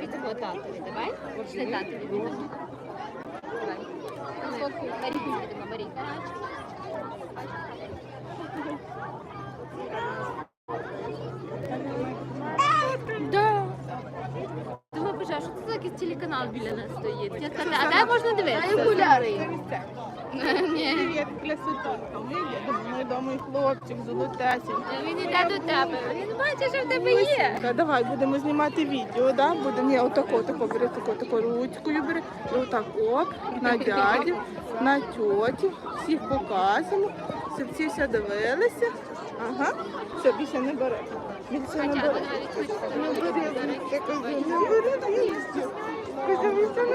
Від того татові, давай. Пішли татові. Давай. Фотку Марійка. Да. Думаю, боже, а що це за якийсь біля нас стоїть? Я сказала, а де можна дивитися? Окуляри. Ні. Привіт, красотонька. Ми вдома і хлопчик, золотесень. Він іде до тебе. Він бачить, що в тебе є. Та давай будемо знімати відео, да? Буде ні, отако, отако, бери тако, тако ручкою бери. І отако, на дядю, на тьотю. Всіх показуємо, щоб всі все дивилися. Ага. Все, більше не бери. Більше не бери. Я кажу, не бери. Кажу, більше не.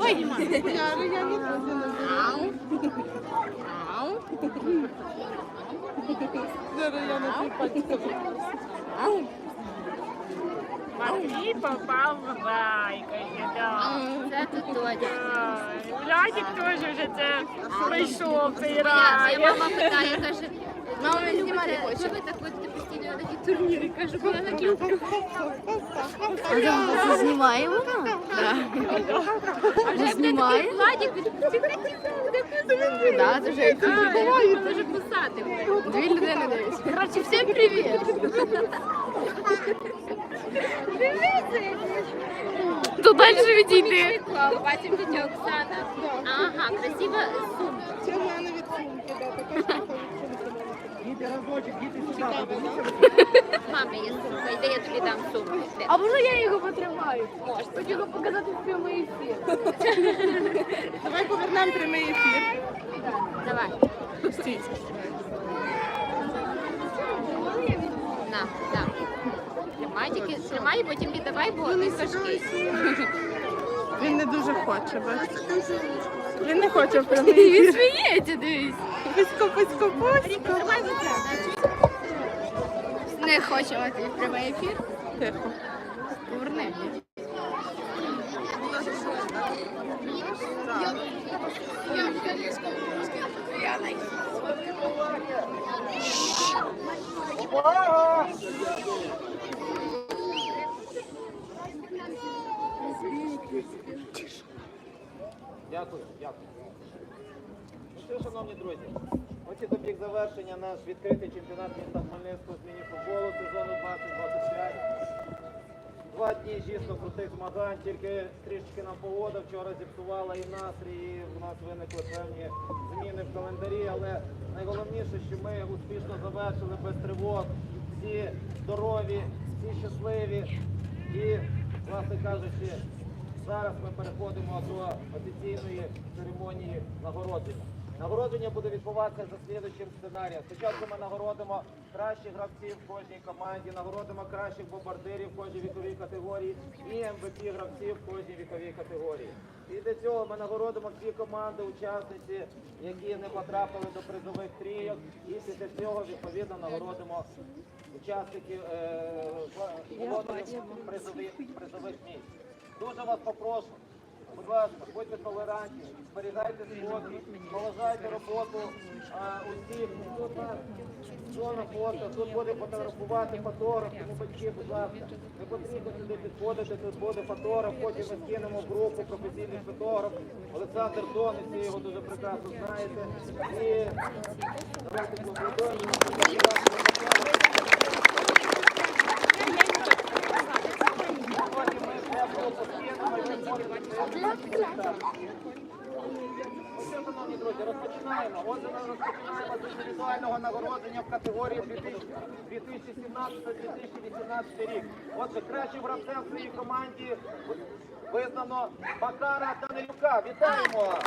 Ой, я, я не буду не. Зараз я на твій пальці. Матвій попав в байку. Це тут Тоня. Владик теж вже це прийшов цей рай. моя мама питає, каже, мама знімати хоче. Що ви так ходите постійно на такі турніри? Кажу, бо я так люблю. А це знімаємо? Так. Вже знімаємо? Владик, Так, це вже дуже писати. Дві людини дивись. Коротше, всім привіт. То далі відійди. Бачимо тетя Оксана. Ага, красива сумка. Це в мене від сумки, да, така штука. Мамі є сумка, йди я тобі дам сумку. А може я його потримаю? Хочу його показати в прямий ефір. Давай повернемо прямий ефір. Давай. Стій. На, на. Тримай, тільки тримай, потім віддавай, бо він важкий. Він не дуже хоче, бачиш? Він не хоче в прямий Він сміється, дивись. Пусько, пусько, пусько. Не хоче мати прямий ефір. Тихо. Поверни. Дякую, дякую. Що, шановні друзі, ось і добіг завершення наш відкритий чемпіонат міста Хмельницького з міні-футболу сезону 2025. Два дні дійсно крутих змагань, тільки трішки нам погода вчора зіпсувала і настрій, і в нас виникли певні зміни в календарі, але найголовніше, що ми успішно завершили без тривог, всі здорові, всі щасливі і, власне кажучи, Зараз ми переходимо до офіційної церемонії нагородження. Нагородження буде відбуватися за слідуючим сценарієм. Спочатку ми нагородимо кращих гравців в кожній команді, нагородимо кращих бомбардирів в кожній віковій категорії і МВП гравців в кожній віковій категорії. Після цього ми нагородимо дві команди, учасниці, які не потрапили до призових трійок. І після цього відповідно нагородимо учасників е, призових, призових місць. Дуже вас попрошу, будь ласка, будьте толерантні, зберігайте спокій, поважайте роботу усіх. Тут у нас зона фото, тут буде фотографувати фотограф, тому батьки, будь ласка, не потрібно сюди підходити, тут буде фотограф, потім ми скинемо в групу професійних фотографів. Олександр Донець, ви його дуже прекрасно знаєте. І давайте поаплодуємо. Потім ми все групу скинемо і ви можете Що, шановні друзі, розпочинаємо. Отже, ми з індивідуального нагородження в категорії 2017-2018 рік. Отже, кращим гравцем в своїй команді визнано Макара Данилюка. Вітаємо!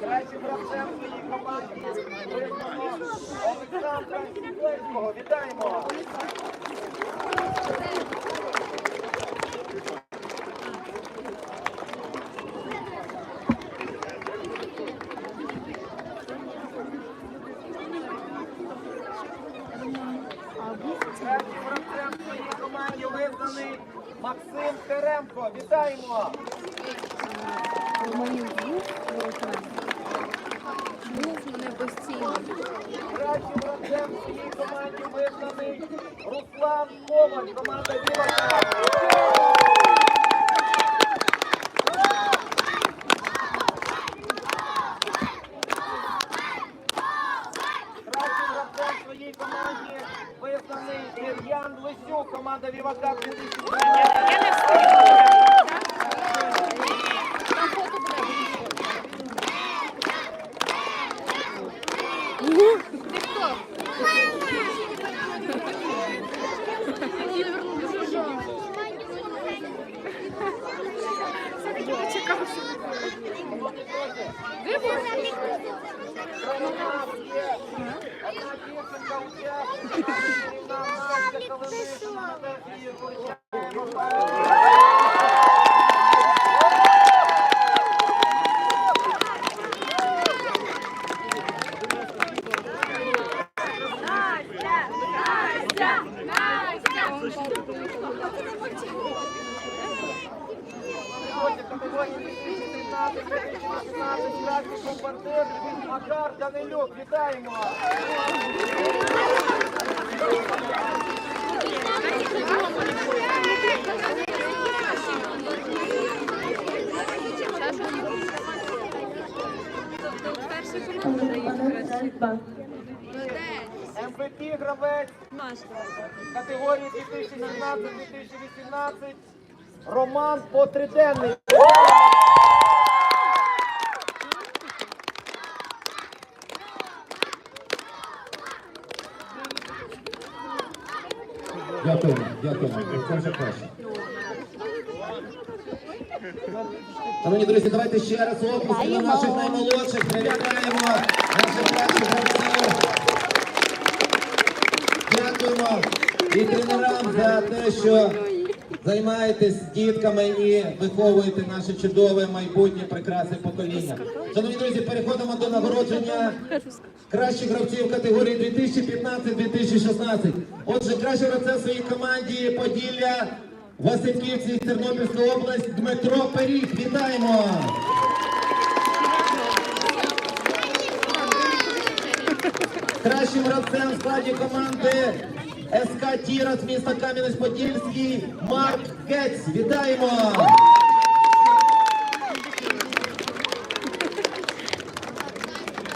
Кращим гравцем в своїй команді визнано Руслан Французького. Вітаємо! Третім гравцем в своїй команді визнаний Максим Теремко. Вітаємо! Кращим гравцем в команді визнаний Руслан Коваль, команда Віва. Кращим гравцем своїй команді визнаний Дем'ян Лисюк, команда Вівака Сьогодні 2013, 2018 кращий бомбардир Макар Данилюк. Вітаємо! МВП гравець категорії 2017-2018 Роман Потриденний. Дякую, дякую. Це вже краще. Шановні друзі, давайте ще раз оплески на наших наймолодших. Привітаємо наших кращих гравців. Дякуємо і тренерам за те, що займаєтесь дітками і виховуєте наше чудове майбутнє прекрасне покоління. Шановні друзі, переходимо до нагородження кращих гравців категорії 2015-2016. Отже, кращий гравця своїй команді Поділля Васильківці Тернопільська область Дмитро Періг. Вітаємо! Кращим гравцем в складі команди СК Тіра з міста Кам'янець-Подільський Марк Гець. Вітаємо!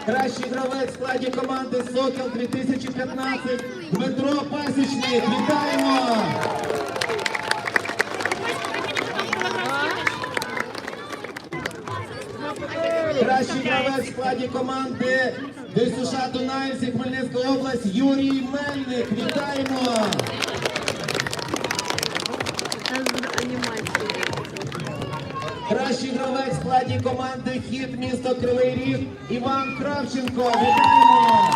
Кращий гравець в складі команди Сокіл 2015 Дмитро Пасічник. Вітаємо! Кращий гравець в складі команди ДСШ Дунаївці Хмельницька область Юрій Мельник. Вітаємо! Кращий гравець в складі команди Хіт місто Кривий Ріг Іван Кравченко. Вітаємо!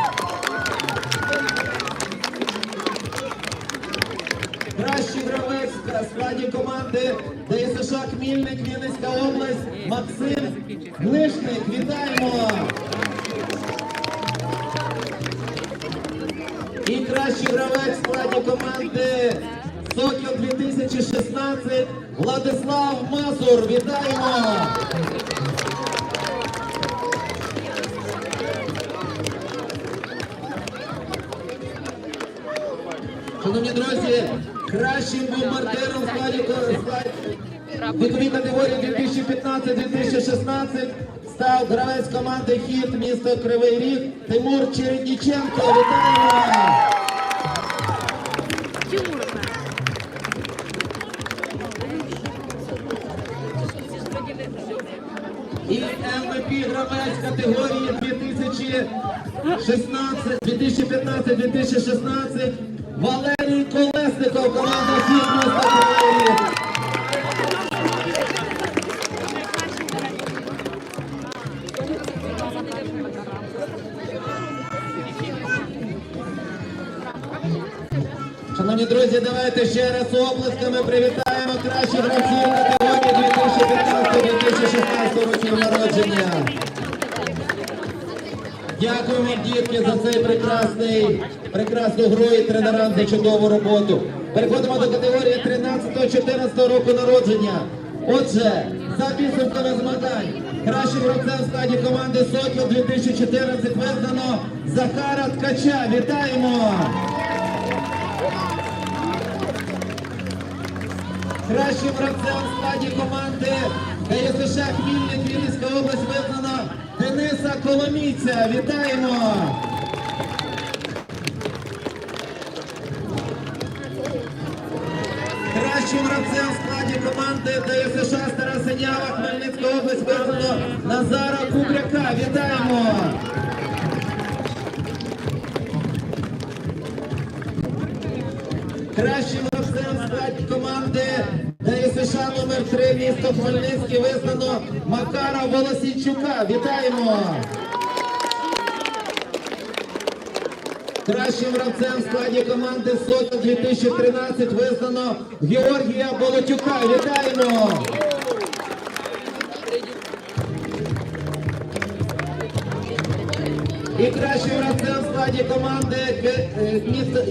Кращий гравець в складі команди ДСШ Хмільник Вінницька область Максим Гнишник. Вітаємо! І кращий гравець в складі команди Сокіл 2016 Владислав Мазур. Вітаємо! Шановні друзі, кращим бомбардиром складі віковій категорії 2015-2016 став гравець команди Хіт місто Кривий Ріг Тимур Чередніченко. Вітаємо! І МВП гравець категорії 2016, 2015-2016 Валерій Колесников, команда Хіт місто Шановні друзі, давайте ще раз оплесками привітаємо кращих гравців. категорії 2015-2016 років народження. Дякуємо, дітки, за цей прекрасний, прекрасну гру і тренерам за чудову роботу. Переходимо до категорії 13-14 року народження. Отже, за підсумками змагань, кращим гравцем в складі команди Сокіл 2014 визнано Захара Ткача. Вітаємо! Кращим гравцем в складі команди ДСШ Хмільник Вінницька область визнана Дениса Коломійця. Вітаємо! Кращим гравцем в складі команди ДСШ Стара Синява Хмельницька область визнано Назара 3 місто Хмельницький визнано Макара Волосійчука. Вітаємо! Кращим гравцем в складі команди Сокіл 2013 визнано Георгія Болотюка. Вітаємо! І кращим гравцем в складі команди е,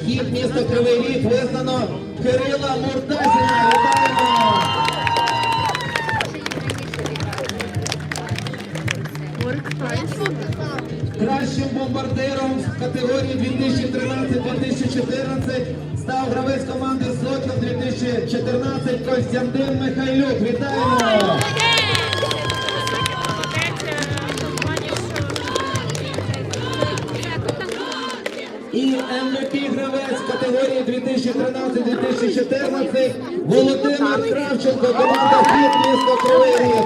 гід місто Кривий Ріг визнано Кирила Муртазіна. Вітаємо! Кращим бомбардиром в категорії 2013-2014 став гравець команди Сокіл 2014 Костянтин Михайлюк. Вітаємо! І МВП гравець в категорії 2013-2014 Володимир Кравченко, команда «Хід» місто Кривий Ріг.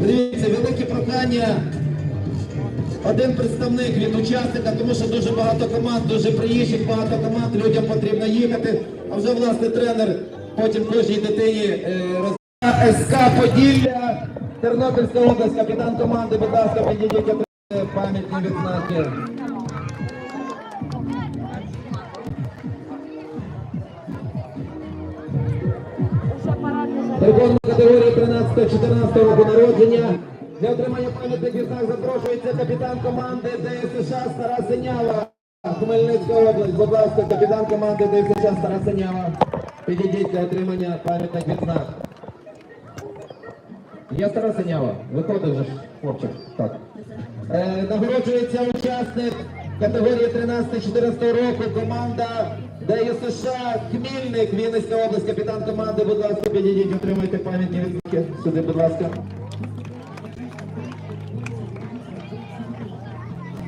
Дивіться, велике прохання. Один представник від учасника, тому що дуже багато команд, дуже приїжджих, багато команд, людям потрібно їхати. А вже власне тренер потім кожній дитині е, роз... СК Поділля, Тернопільська область, капітан команди, будь ласка, підійдіть пам'ятні відзнаки. До категорії 13-14 року народження. Для отримання пам'ятних відзнак запрошується капітан команди ДСШ Стара Синява. Хмельницька область. Будь ласка, капітан команди ДСШ Стара Синява. Підійдіть для отримання пам'ятних відзнак. Є Стара Синява. Виходить вже хлопчик. Так. Е, нагороджується учасник категорії 13-14 року. Команда ДСШ Хмільник, Вінницька область, капітан команди. Будь ласка, підійдіть, отримайте пам'ятні відзнаки. Сюди, будь ласка.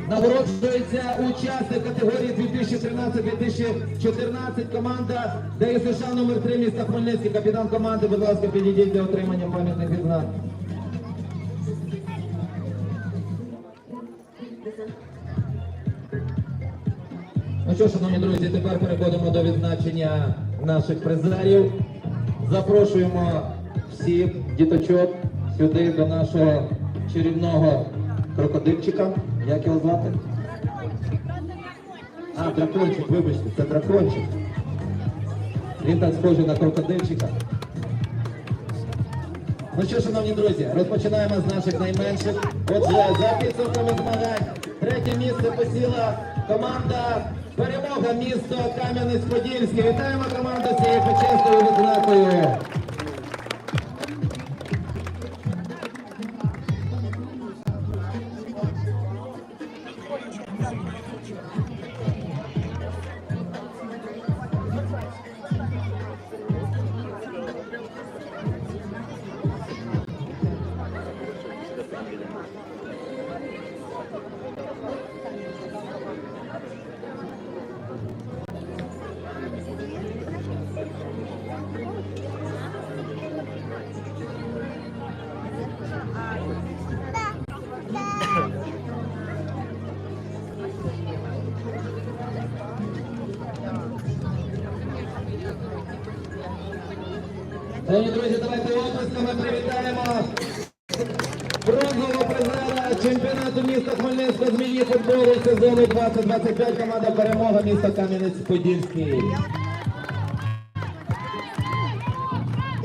Нагороджується учасник категорії 2013-2014 команда ДСШ номер 3 міста Хмельницький. Капітан команди, будь ласка, підійдіть для отримання пам'ятних відзнак. Ну що, шановні друзі, тепер переходимо до відзначення наших призерів. Запрошуємо всіх діточок сюди до нашого чарівного крокодильчика. Як його звати? А, дракончик, вибачте, це дракончик. Він так схожий на крокодильчика. Ну що, шановні друзі, розпочинаємо з наших найменших. Отже, за підсумками змагань, третє місце посіла команда Перемога місто Кам'янець-Подільський. Вітаємо команду цією почесною відзнакою. Шановні друзі, давайте оплесками привітаємо бронзового призера чемпіонату міста Хмельницького з міні-футболу сезону 2025 команда перемога міста Кам'янець-Подільський.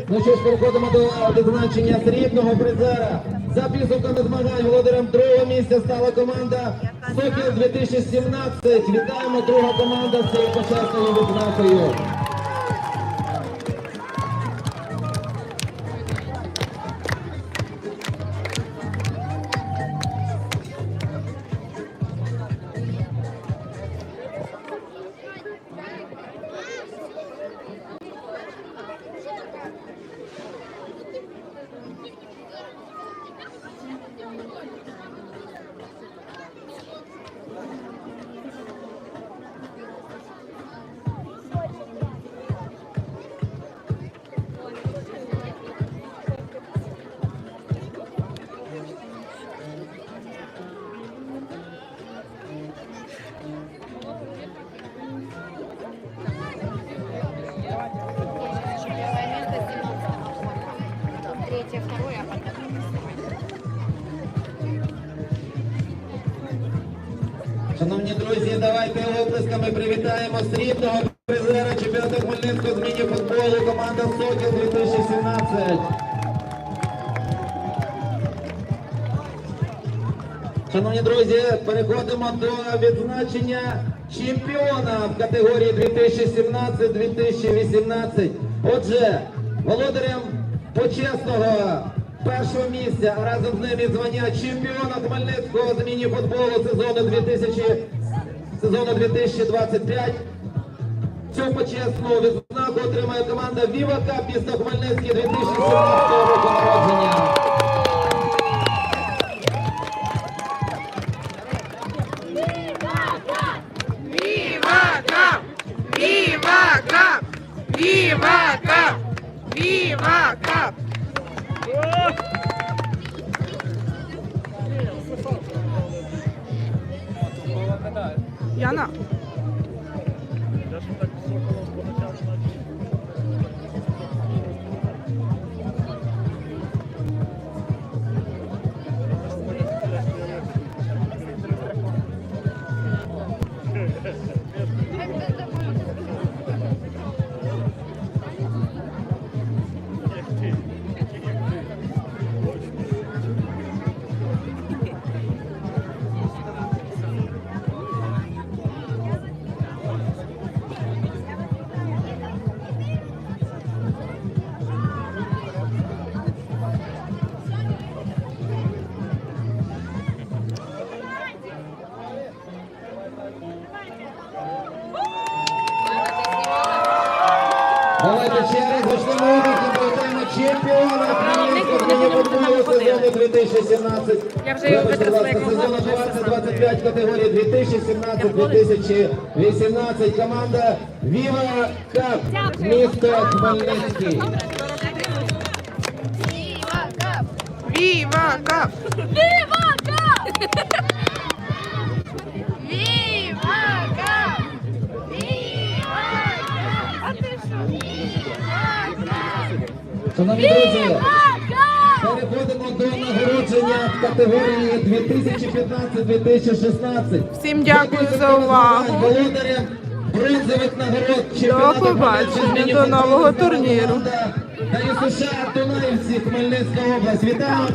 Ну що ж, переходимо до відзначення срібного призера. За підсумками змагань володарем другого місця стала команда Сокіл 2017. Вітаємо друга команда з цією почесною відзнакою. Давайте оплесками привітаємо срібного призера чемпіонату Хмельницького з міні-футболу команда Сокіл 2017. Шановні друзі, переходимо до відзначення чемпіона в категорії 2017-2018. Отже, володарем почесного першого місця, а разом з ним і звання чемпіона Хмельницького з міні-футболу сезону 2000, сезону 2025. Цю почесну відзнаку отримає команда Віва Кап міста Хмельницький 2017 року народження. Viva Cap! Viva Cap! Viva Cap! Яна. Давайте Вибачте, будь ласка, витратила, 2025 категорії 2017-2018. Команда Viva Cup, місто Хмельницький. Viva Cup! Viva Cap! Viva Cup! Viva Cup! А? Шановні друзі, до нагородження в категорії 2015-2016. Всім дякую за увагу. Володаря бронзових нагород чемпіонату побачення, до нового турніру. Та США Дунаївці Хмельницька область. Вітаємо